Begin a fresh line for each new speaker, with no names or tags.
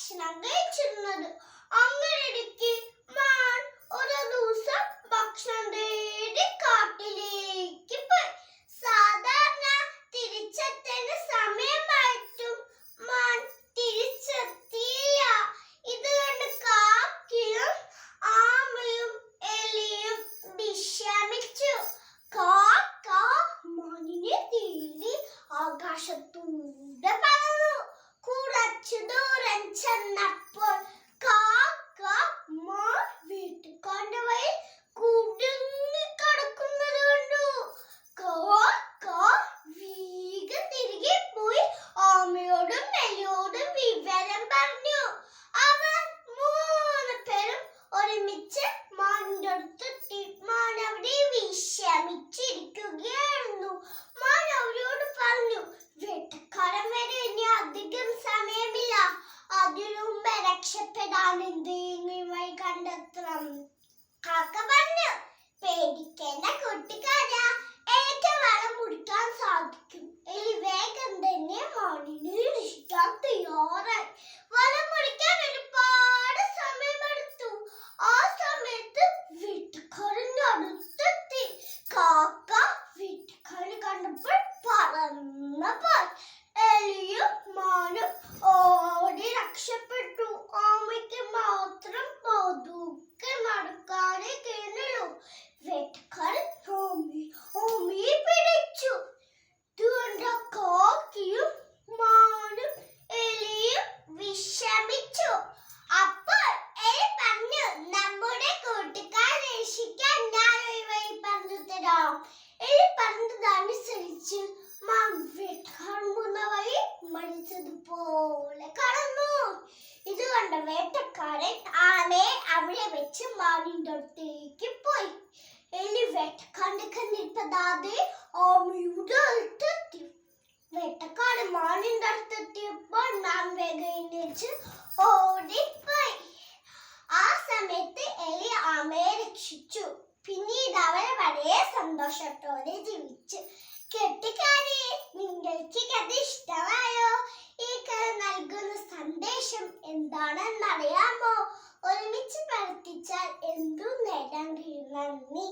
ഭക്ഷണം കഴിച്ചിരുന്നത്. അങ്ങനെയിരിക്കെ മാൻ ഒരു ദിവസം ഭക്ഷണം തേടി കാട്ടിലേക്ക് പോയി. സാധാരണ തിരിച്ചെത്തേണ്ട സമയമായിട്ടും മാൻ തിരിച്ചെത്തിയില്ല. ഇത് കണ്ട് ആമയും എലിയും വിഷമിച്ചു കാക്ക മാനിനെ തേടി ആകാശത്തൂടെ രക്ഷപ്പെടാൻ എന്തെങ്കിലും കണ്ടെത്തണം? കാക്ക പറഞ്ഞു. പേടിക്കേണ്ട കൂട്ടുകാരാ മരിച്ചതുപോലെ കടന്നു. ഇത് കണ്ട? വേട്ടക്കാരൻ ആനയെ അവിടെ വെച്ച് അടുത്തേക്ക് പോയി. എലി വേട്ടക്കാരന്റെ കണ്ടിട്ടതാതെ ആമയുടെ അടുത്തെത്തി വേട്ടക്കാരൻ മാനിന്റെ അടുത്തെത്തിയപ്പോൾ മാൻ വേഗം എഴുന്നേറ്റ് ഓടിപ്പോയി. ആ സമയത്ത് എലി ആമയെ രക്ഷിച്ചു. പിന്നീട് അവർ വളരെ സന്തോഷത്തോടെ ജീവിച്ചു. കെട്ടിക്കാരി നിങ്ങൾക്ക് കഥ ഇഷ്ടമായോ പ്രവർത്തിച്ചാൽ എന്തും നേടാൻ കഴിയും. നന്ദി.